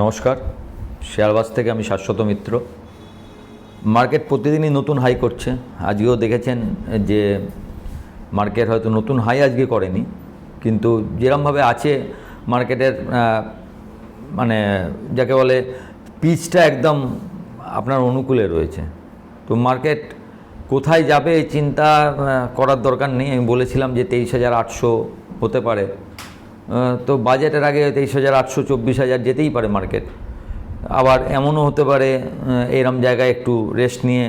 নমস্কার। শেয়ারবাজ থেকে আমি শাশ্বত মিত্র। মার্কেট প্রতিদিনই নতুন হাই করছে। আজকেও দেখেছেন যে মার্কেট হয়তো নতুন হাই আজকে করেনি, কিন্তু যেরমভাবে আছে মার্কেটের মানে যাকে বলে পিচটা একদম আপনার অনুকূলে রয়েছে। তো মার্কেট কোথায় যাবে চিন্তা করার দরকার নেই। আমি বলেছিলাম যে তেইশ হাজার আটশো হতে পারে। তো বাজেটের আগে তেইশ হাজার আটশো চব্বিশ হাজার যেতেই পারে মার্কেট। আবার এমনও হতে পারে এরম জায়গায় একটু রেস্ট নিয়ে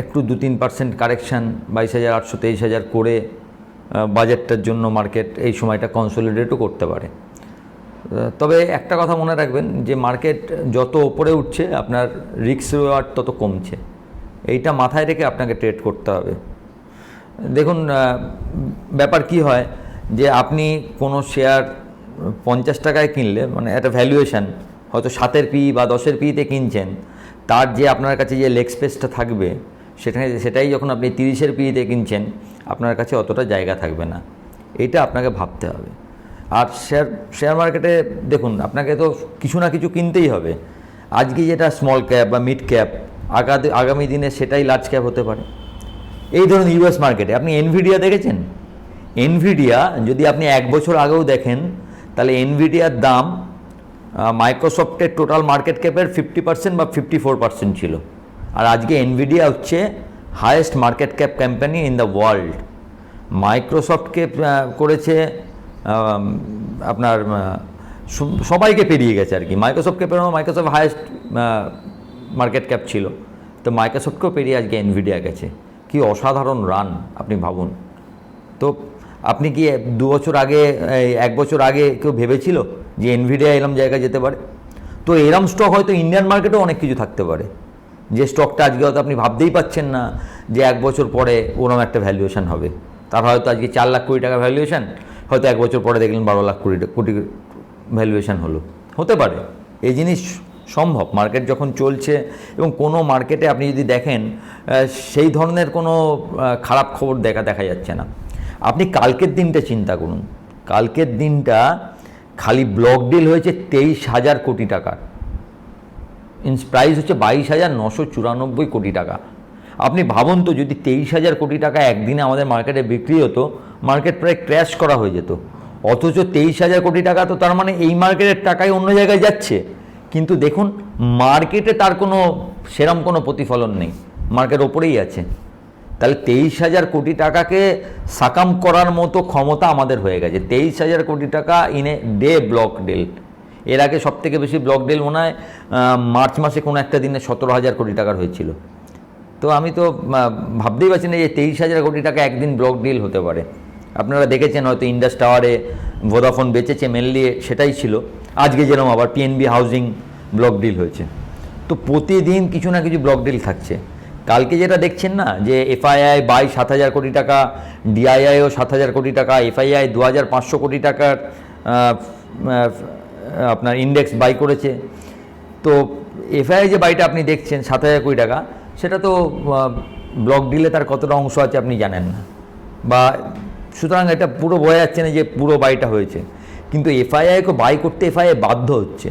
একটু দু তিন পার্সেন্ট কারেকশান, বাইশ হাজার আটশো তেইশ হাজার করে বাজেটটার জন্য মার্কেট এই সময়টা কনসোলিডেটও করতে পারে। তবে একটা কথা মনে রাখবেন যে মার্কেট যত ওপরে উঠছে, আপনার রিক্স রেওয়ার্ড তত কমছে। এইটা মাথায় রেখে আপনাকে ট্রেড করতে হবে। দেখুন ব্যাপার কি হয় যে আপনি কোনো শেয়ার পঞ্চাশ টাকায় কিনলে মানে একটা ভ্যালুয়েশন হয়তো সাতের পি বা দশের পিতে কিনছেন, তার যে আপনার কাছে যে লেগ স্পেসটা থাকবে, সেখানে সেটাই যখন আপনি তিরিশের পিতে কিনছেন, আপনার কাছে অতটা জায়গা থাকবে না। এটা আপনাকে ভাবতে হবে। আর শেয়ার শেয়ার মার্কেটে দেখুন, আপনাকে তো কিছু না কিছু কিনতেই হবে। আজকে যেটা স্মল ক্যাপ বা মিড ক্যাপ আগামী দিনে সেটাই লার্জ ক্যাপ হতে পারে। এই ধরুন ইউএস মার্কেটে আপনি এনভিডিয়া দেখেছেন? এনভিডিয়া যদি আপনি এক বছর আগেও দেখেন, তাহলে এনভিডিয়ার দাম মাইক্রোসফটের টোটাল মার্কেট ক্যাপের ফিফটি পার্সেন্ট বা ফিফটি ফোর পার্সেন্ট ছিল। আর আজকে এনভিডিয়া হচ্ছে highest market cap company in the world মাইক্রোসফটকে করেছে আপনার সবাইকে পেরিয়ে গেছে আর কি। মাইক্রোসফটকে পেরোনো মাইক্রোসফট হায়েস্ট মার্কেট ক্যাপ ছিল। তো মাইক্রোসফটকেও পেরিয়ে আজকে এনভিডিয়া গেছে। কি অসাধারণ রান আপনি ভাবুন। তো আপনি কি দু বছর আগে এক বছর আগে কেউ ভেবেছিল যে এনভিডিয়া এরম জায়গায় যেতে পারে? তো এরম স্টক হয়তো ইন্ডিয়ান মার্কেটেও অনেক কিছু থাকতে পারে। যে স্টকটা আজকে হয়তো আপনি ভাবতেই পাচ্ছেন না যে এক বছর পরে ওরম একটা ভ্যালুয়েশন হবে। তার হয়তো আজকে চার লাখ কোটি টাকা ভ্যালুয়েশন হয়তো এক বছর পরে দেখলেন বারো লাখ কোটি কোটি ভ্যালুয়েশন হলো। হতে পারে। এই জিনিস সম্ভব। মার্কেট যখন চলছে এবং কোনো মার্কেটে আপনি যদি দেখেন সেই ধরনের কোনো খারাপ খবর দেখা দেখা যাচ্ছে না। আপনি কালকের দিনটা চিন্তা করুন। কালকের দিনটা খালি ব্লক ডিল হয়েছে তেইশ হাজার কোটি টাকার। প্রাইস হচ্ছে বাইশ হাজার নশো চুরানব্বই কোটি টাকা। আপনি ভাবুন তো, যদি তেইশ হাজার কোটি টাকা একদিনে আমাদের মার্কেটে বিক্রি হতো মার্কেট প্রায় ক্র্যাশ করা হয়ে যেত। অথচ তেইশ হাজার কোটি টাকা তো তার মানে এই মার্কেটের টাকাই অন্য জায়গায় যাচ্ছে। কিন্তু দেখুন মার্কেটে তার কোনো, সেরম কোনো প্রতিফলন নেই। মার্কেট ওপরেই আছে। তাহলে তেইশ হাজার কোটি টাকাকে সাকাম করার মতো ক্ষমতা আমাদের হয়ে গেছে। তেইশ হাজার কোটি টাকা in a day block deal এর আগে সব থেকে বেশি ব্লক ডিল মনে হয় মার্চ মাসে কোনো একটা দিনে সতেরো হাজার কোটি টাকার হয়েছিল। তো আমি তো ভাবতেই পারছি না যে তেইশ হাজার কোটি টাকা একদিন ব্লক ডিল হতে পারে। আপনারা দেখেছেন হয়তো ইন্ডাস টাওয়ারে ভোদাফোন বেচেছে মেনলি সেটাই ছিল। আজকে যেরকম আবার পিএনবি হাউজিং ব্লক ডিল হয়েছে। তো প্রতিদিন কিছু না কিছু ব্লক ডিল থাকছে। কালকে যেটা দেখছেন না, যে এফআইআই বাই সাত হাজার কোটি টাকা, ডিআইআইও সাত হাজার কোটি টাকা, এফআইআই দু হাজার পাঁচশো কোটি টাকার আপনার ইন্ডেক্স বাই করেছে। তো এফআইআই যে বাইটা আপনি দেখছেন, সাত হাজার কোটি টাকা, সেটা তো ব্লক ডিলে তার কতটা অংশ আছে আপনি জানেন না। বা সুতরাং এটা পুরো বোঝা যাচ্ছে না যে পুরো বাইটা হয়েছে। কিন্তু এফআইআইকে বাই করতে এফআইআই বাধ্য হচ্ছে।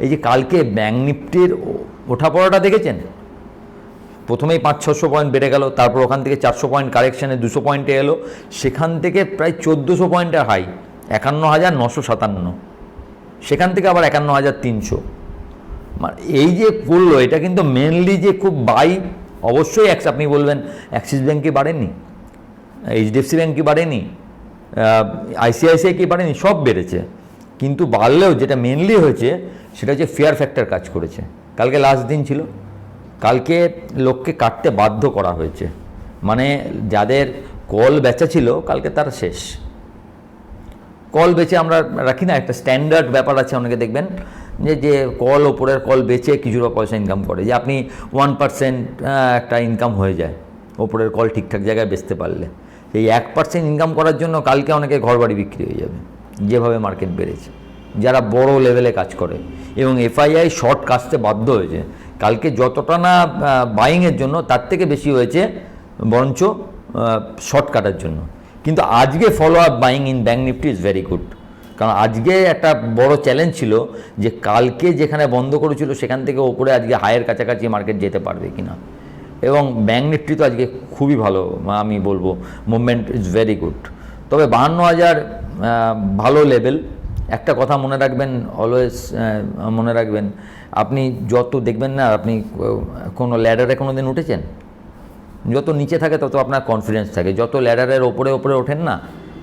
এই যে কালকে ব্যাঙ্ক নিফটির ও- ওঠাপড়াটা দেখেছেন? প্রথমেই পাঁচ ছশো পয়েন্ট বেড়ে গেল, তারপর ওখান থেকে চারশো পয়েন্ট কারেকশানে দুশো পয়েন্টে এলো, সেখান থেকে প্রায় চোদ্দোশো পয়েন্টের হাই একান্ন হাজার নশো সাতান্ন। সেখান থেকে আবার একান্ন হাজার তিনশো। মানে এই যে করল, এটা কিন্তু মেনলি যে খুব বাই অবশ্যই অ্যাক্স আপনি বলবেন অ্যাক্সিস ব্যাঙ্ক বাড়েনি? এইচডিএফসি ব্যাঙ্ক কি বাড়েনি? আইসিআইসিআই কি বাড়েনি? সব বেড়েছে। কিন্তু বাড়লেও যেটা মেনলি হয়েছে, সেটা হচ্ছে ফেয়ার ফ্যাক্টর কাজ করেছে। কালকে লাস্ট দিন ছিল। কালকে লোককে কাটতে বাধ্য করা হয়েছে। মানে যাদের কল বেচা ছিল, কালকে তার শেষ। কল বেচে আমরা রাখি না, একটা স্ট্যান্ডার্ড ব্যাপার আছে, অনেকে দেখবেন, যে যে কল ওপরের কল বেচে কিছুটা পয়সা ইনকাম করে, যে আপনি ওয়ান পার্সেন্ট একটা ইনকাম হয়ে যায়, ওপরের কল ঠিকঠাক জায়গায় বেচতে পারলে। এই এক পার্সেন্ট ইনকাম করার জন্য কালকে অনেকে ঘর বাড়ি বিক্রি হয়ে যাবে, যেভাবে মার্কেট বেড়েছে। যারা বড় লেভেলে কাজ করে, এবং এফআইআই শর্ট কাটতে বাধ্য হয়েছে কালকে যতটা না বাইংয়ের জন্য, তার থেকে বেশি হয়েছে, বরঞ্চ শর্ট কাটার জন্য। কিন্তু আজকে follow up buying in bank Nifty is very good কারণ আজকে একটা বড় চ্যালেঞ্জ ছিল যে কালকে যেখানে বন্ধ করেছিল, সেখান থেকে ওপরে আজকে হায়ের কাছাকাছি মার্কেট যেতে পারবে কিনা। এবং ব্যাঙ্ক নিফটি তো আজকে খুবই ভালো আমি বলব মুভমেন্ট ইজ ভেরি গুড তবে বাহান্ন হাজার ভালো লেভেল একটা কথা মনে রাখবেন অলওয়েজ মনে রাখবেন আপনি যত দেখবেন না, আপনি কোনো ল্যাডারে কোনো দিন উঠেছেন? যত নিচে থাকে, তত আপনার কনফিডেন্স থাকে। যত ল্যাডারের ওপরে ওপরে ওঠেন না,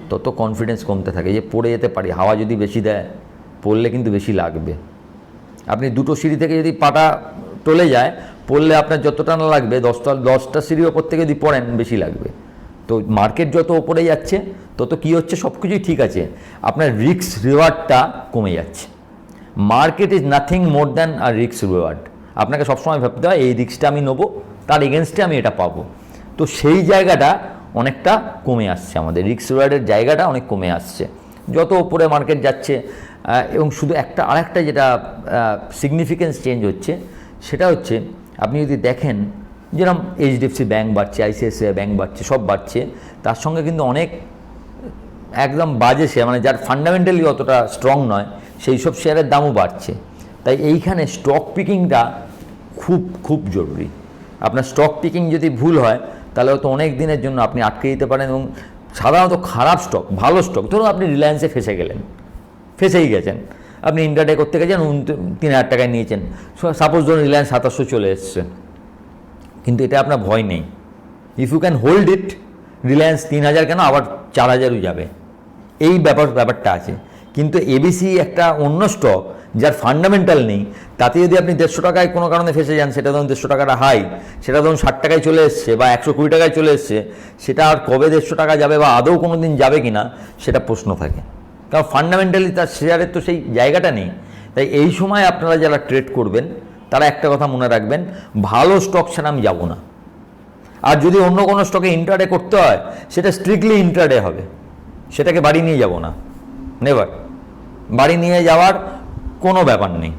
তত কনফিডেন্স কমতে থাকে। যে পড়ে যেতে পারি, হাওয়া যদি বেশি দেয়, পড়লে কিন্তু বেশি লাগবে। আপনি দুটো সিঁড়ি থেকে যদি পাটা টলে যায়, পড়লে আপনার যতটা না লাগবে, দশটা দশটা সিঁড়ির ওপর থেকে যদি পড়েন, বেশি লাগবে। তো মার্কেট যত ওপরে যাচ্ছে, তত কী হচ্ছে? সব কিছুই ঠিক আছে। আপনার রিস্ক রিওয়ার্ডটা কমে যাচ্ছে। Market is nothing more than R risk reward. আপনাকে সবসময় ভাবতে হয়, এই রিস্কটা আমি নেব, তার এগেনস্টে আমি এটা পাবো। তো সেই জায়গাটা অনেকটা কমে আসছে আমাদের। রিস্ক রিওয়ার্ডের জায়গাটা অনেক কমে আসছে। যত ওপরে মার্কেট যাচ্ছে এবং শুধু একটা, আরেকটা যেটা সিগনিফিকেন্স চেঞ্জ হচ্ছে, সেটা হচ্ছে, আপনি যদি দেখেন, যেরকম এইচডিএফসি ব্যাঙ্ক বাড়ছে, আইসিআইসিআই ব্যাঙ্ক বাড়ছে, সব বাড়ছে, তার সঙ্গে কিন্তু অনেক, একদম বাজে শেয়ার মানে যার ফান্ডামেন্টালি অতটা স্ট্রং নয় সেই সব শেয়ারের দামও বাড়ছে। তাই এইখানে স্টক পিকিংটা খুব খুব জরুরি। আপনার স্টক পিকিং যদি ভুল হয়, তাহলে হয়তো অনেক দিনের জন্য আপনি আটকে দিতে পারেন এবং সাধারণত খারাপ স্টক ভালো স্টক ধরুন আপনি রিলায়েন্সে ফেসে গেলেন, ফেসেই গেছেন। আপনি ইন্টারডে করতে গেছেন তিন হাজার টাকায় নিয়েছেন। সাপোজ ধরুন রিলায়েন্স সাতাশশো চলে এসছে। কিন্তু এটা আপনার ভয় নেই। If you can hold it Reliance তিন হাজার কেন আবার চার হাজারও যাবে। এই ব্যাপার, ব্যাপারটা আছে। কিন্তু এবিসি একটা অন্য স্টক যার ফান্ডামেন্টাল নেই, তাতে যদি আপনি দেড়শো টাকায় কোনো কারণে ফেসে যান, সেটা ধরুন দেড়শো টাকাটা হাই সেটা ধরুন ষাট টাকায় চলে এসছে বা একশো কুড়ি টাকায় চলে এসছে, সেটা আর কবে দেড়শো টাকা যাবে বা আদৌ কোনো দিন যাবে কি না সেটা প্রশ্ন থাকে। কারণ ফান্ডামেন্টালি তার শেয়ারের তো সেই জায়গাটা নেই। তাই এই সময় আপনারা যারা ট্রেড করবেন, তারা একটা কথা মনে রাখবেন, ভালো স্টক ছাড়া আমি যাব না। আর যদি অন্য কোনো স্টকে ইন্টারডে করতে হয়, সেটা স্ট্রিক্টলি ইন্টারডে হবে। সেটাকে বাড়ি নিয়ে যাব না। নেভার বাড়ি নিয়ে যাওয়ার কোনো ব্যাপার নেই।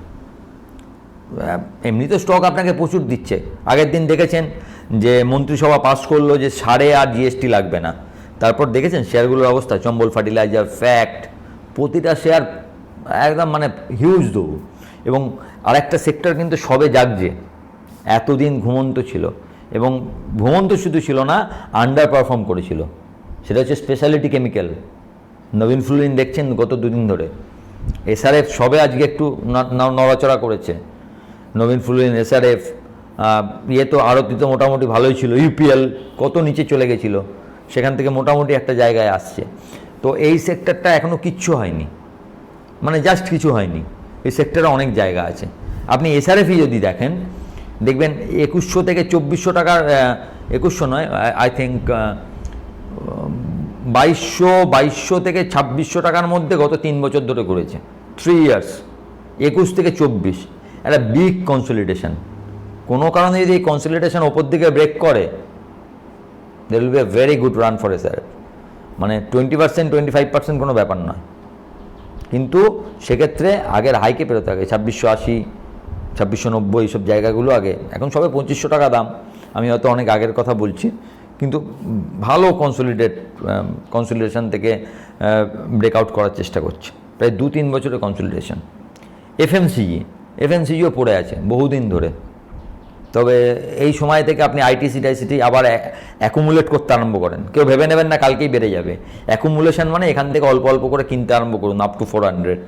এমনি তো স্টক আপনাকে প্রচুর দিচ্ছে। আগের দিন দেখেছেন যে মন্ত্রিসভা পাস করল যে সারে আর জিএসটি লাগবে না। তারপর দেখেছেন শেয়ারগুলোর অবস্থা, চম্বল ফার্টিলাইজার ফ্যাক্ট প্রতিটা শেয়ার একদম মানে হিউজ দৌড় এবং আরেকটা সেক্টর কিন্তু সবে জাগছে। এতদিন ঘুমন্ত ছিল। এবং ঘুমন্ত শুধু ছিল না আন্ডার পারফর্ম করেছিল। সেটা হচ্ছে স্পেশালিটি কেমিক্যাল নবীন ফ্লুরিন দেখছেন গত দুদিন ধরে। এসআরএফ সবে আজকে একটু নড়াচড়া করেছে। নবীন ফ্লুরিন এসআরএফ ইয়ে তো আরতি তো মোটামুটি ভালোই ছিল। ইউপিএল কত নিচে চলে গেছিল, সেখান থেকে মোটামুটি একটা জায়গায় আসছে। তো এই সেক্টরটা এখনও কিচ্ছু হয়নি। মানে জাস্ট কিছু হয়নি। এই সেক্টরে অনেক জায়গা আছে। আপনি এসআরএফই যদি দেখেন, দেখবেন একুশশো থেকে চব্বিশশো টাকার একুশশো নয় আই থিঙ্ক বাইশশো বাইশশো থেকে ছাব্বিশশো টাকার মধ্যে গত তিন বছর ধরে করেছে থ্রি ইয়ার্স একুশ থেকে চব্বিশ। একটা বিগ কনসলিডেশন কোনো কারণে যদি এই কনসলিডেশন ওপর দিকে ব্রেক করে there will be a very good run for a sir মানে twenty percent twenty five percent কোনো ব্যাপার নয়। কিন্তু সেক্ষেত্রে আগের হাইকে পেরোতে হবে। ছাব্বিশশো আশি, ছাব্বিশশো নব্বই, এইসব জায়গাগুলো আগে। এখন সবে পঁচিশশো টাকা দাম। আমি হয়তো অনেক আগের কথা বলছি। কিন্তু ভালো কনসলিডেট কনসলিডেশন থেকে ব্রেকআউট করার চেষ্টা করছে। প্রায় দু তিন বছরের কনসলিডেশন এফএমসিজি এফএমসিজিও পড়ে আছে বহুদিন ধরে। তবে এই সময় থেকে আপনি আইটিসি টাইসিটি আবার অ্যাকুমুলেট করতে আরম্ভ করেন। কেউ ভেবে নেবেন না কালকেই বেড়ে যাবে। অ্যাকুমুলেশন মানে এখান থেকে অল্প অল্প করে কিনতে আরম্ভ করুন up to four hundred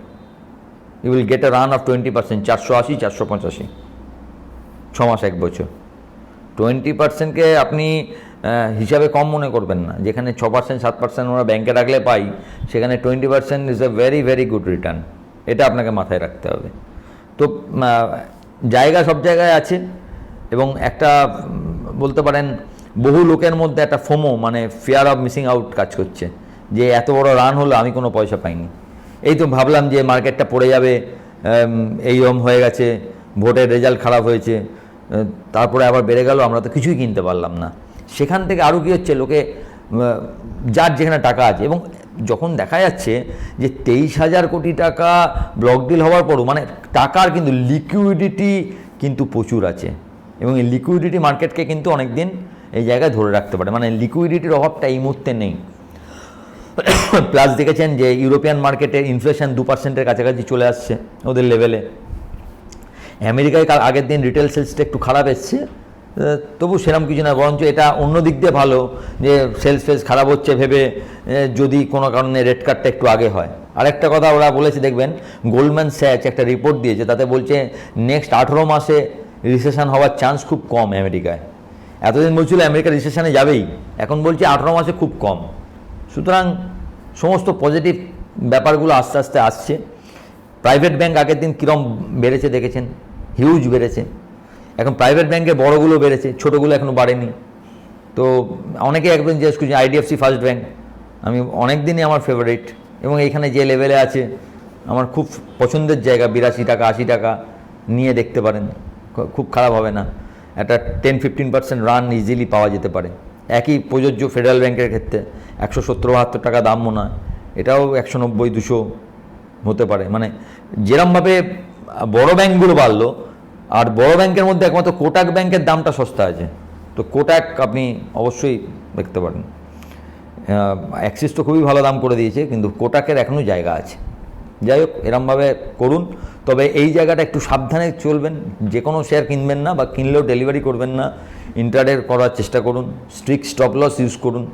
you will get a run of twenty percent চারশো আশি, চারশো পঁচাশি। ছ মাস, এক বছর। টোয়েন্টি পার্সেন্টকে আপনি হিসাবে কম মনে করবেন না। যেখানে ছ পার্সেন্ট সাত পার্সেন্ট আমরা ব্যাংকে রাখলে পাই সেখানে twenty percent is a very very good return এটা আপনাকে মাথায় রাখতে হবে। তো জায়গা সব জায়গায় আছে এবং একটা বলতে পারেন বহু লোকের মধ্যে একটা ফোমো মানে ফিয়ার অফ মিসিং আউট কাজ করছে। যে এত বড় রান হলো আমি কোনো পয়সা পাইনি। এই তো ভাবলাম যে মার্কেটটা পড়ে যাবে উম, এইরকম হয়ে গেছে ভোটের রেজাল্ট খারাপ হয়েছে। তারপরে আবার বেড়ে গেল, আমরা তো কিছুই কিনতে পারলাম না। সেখান থেকে আরও কী হচ্ছে, লোকে যার যেখানে টাকা আছে, এবং যখন দেখা যাচ্ছে যে তেইশ হাজার কোটি টাকা ব্লক ডিল হওয়ার পরও মানে টাকার কিন্তু লিকুইডিটি কিন্তু প্রচুর আছে। এবং এই লিকুইডিটি মার্কেটকে কিন্তু অনেক দিন এই জায়গায় ধরে রাখতে পারে। মানে লিকুইডিটির অভাবটা এই মুহূর্তে নেই। প্লাস দেখেছেন যে ইউরোপিয়ান মার্কেটে ইনফ্লেশন দু পার্সেন্টের কাছাকাছি চলে আসছে ওদের লেভেলে আমেরিকায় কাল আগের দিন রিটেল সেলসটা একটু খারাপ এসছে। তবু সেরকম কিছু না, বরঞ্চ এটা অন্য দিক দিয়ে ভালো যে সেলস ফেলস খারাপ হচ্ছে ভেবে যদি কোনো কারণে রেড কার্ডটা একটু আগে হয়। আরেকটা কথা ওরা বলেছে, দেখবেন গোল্ডম্যান স্যাচ একটা রিপোর্ট দিয়েছে, তাতে বলছে নেক্সট আঠেরো মাসে রিসেশন হওয়ার চান্স খুব কম আমেরিকায়। এতদিন বলছিল আমেরিকা রিসেশনে যাবেই, এখন বলছে আঠেরো মাসে খুব কম। সুতরাং সমস্ত পজিটিভ ব্যাপারগুলো আস্তে আস্তে আসছে। প্রাইভেট ব্যাংক আগের দিন কীরম বেড়েছে দেখেছেন? হিউজ বেড়েছে। এখন প্রাইভেট ব্যাংকের বড়গুলো বেড়েছে, ছোটোগুলো এখনও বাড়েনি। তো অনেকে একদম জিজ্ঞেস করছে আইডিএফসি ফার্স্ট ব্যাংক আমি অনেক দিনই আমার ফেভারিট এবং এইখানে যে লেভেলে আছে, আমার খুব পছন্দের জায়গা, বিরাশি টাকা, আশি টাকা, নিয়ে দেখতে পারেন। খুব খারাপ হবে না। একটা ten fifteen percent run easily পাওয়া যেতে পারে। একই প্রযোজ্য ফেডারেল ব্যাংকের ক্ষেত্রে একশো সত্তর, বাহাত্তর টাকা দাম মনে হয়। এটাও একশো নব্বই, দুশো হতে পারে। মানে যেরমভাবে বড় ব্যাংকগুলো বাড়লো আর বড় ব্যাংকের মধ্যে একমাত্র কোটাক ব্যাংকের দামটা সস্তা আছে। তো কোটাক আপনি অবশ্যই দেখতে পারেন। অ্যাক্সিস তো খুবই ভালো দাম করে দিয়েছে, কিন্তু কোটাকের এখনও জায়গা আছে। যাই হোক, এরমভাবে করুন। তবে এই জায়গাটা একটু সাবধানে চলবেন। যে কোনো শেয়ার কিনবেন না বা কিনলেও ডেলিভারি করবেন না। ইন্টারডে করার চেষ্টা করুন। স্ট্রিক্ট স্টপ লস ইউজ করুন।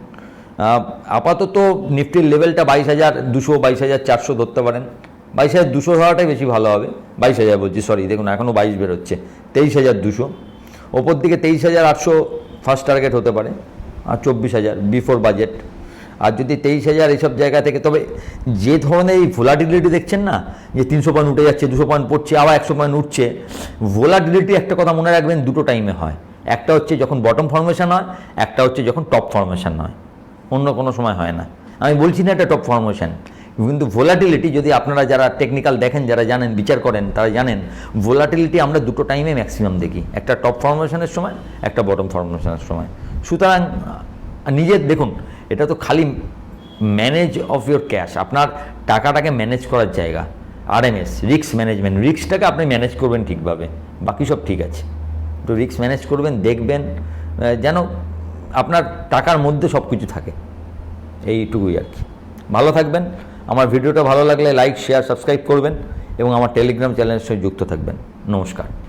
আপাতত নিফটির লেভেলটা বাইশ হাজার, দুশো বাইশ হাজার, চারশো ধরতে পারেন। বাইশ হাজার দুশো হওয়াটাই বেশি ভালো হবে। বাইশ হাজার বলছি সরি দেখুন এখনও বাইশ বেরোচ্ছে। তেইশ হাজার দুশো। ওপর দিকে তেইশ হাজার আটশো ফার্স্ট টার্গেট হতে পারে, আর চব্বিশ হাজার বিফোর বাজেট আর যদি তেইশ হাজার এইসব জায়গা থেকে, তবে যে ধরনের এই ভোলাটিলিটি দেখছেন না, যে তিনশো পয়েন্ট উঠে যাচ্ছে, দুশো পয়েন্ট পড়ছে, আবার একশো পয়েন্ট উঠছে ভোলাটিলিটি একটা কথা মনে রাখবেন, দুটো টাইমে হয়। একটা হচ্ছে যখন বটম ফর্মেশন হয়, একটা হচ্ছে যখন টপ ফর্মেশন হয়। অন্য কোনো সময় হয় না। আমি বলছি না এটা টপ ফর্মেশন কিন্তু ভোলাটিলিটি যদি আপনারা যারা টেকনিক্যাল দেখেন, যারা জানেন, বিচার করেন, তারা জানেন ভোলাটিলিটি আমরা দুটো টাইমে ম্যাক্সিমাম দেখি। একটা টপ ফর্মেশনের সময়, একটা বটম ফর্মেশনের সময়। সুতরাং, নিজের, দেখুন, এটা তো খালি ম্যানেজ অফ ইয়োর ক্যাশ আপনার টাকাটাকে ম্যানেজ করার জায়গা। আরএমএস রিস্ক ম্যানেজমেন্ট রিস্কটাকে আপনি ম্যানেজ করবেন ঠিকভাবে। বাকি সব ঠিক আছে। একটু রিস্ক ম্যানেজ করবেন, দেখবেন যেন আপনার টাকার মধ্যে সব কিছু থাকে। এইটুকুই আর কি। ভালো থাকবেন। আমার ভিডিওটা ভালো লাগলে লাইক শেয়ার সাবস্ক্রাইব করবেন এবং আমার টেলিগ্রাম চ্যানেলের সঙ্গে যুক্ত থাকবেন। নমস্কার।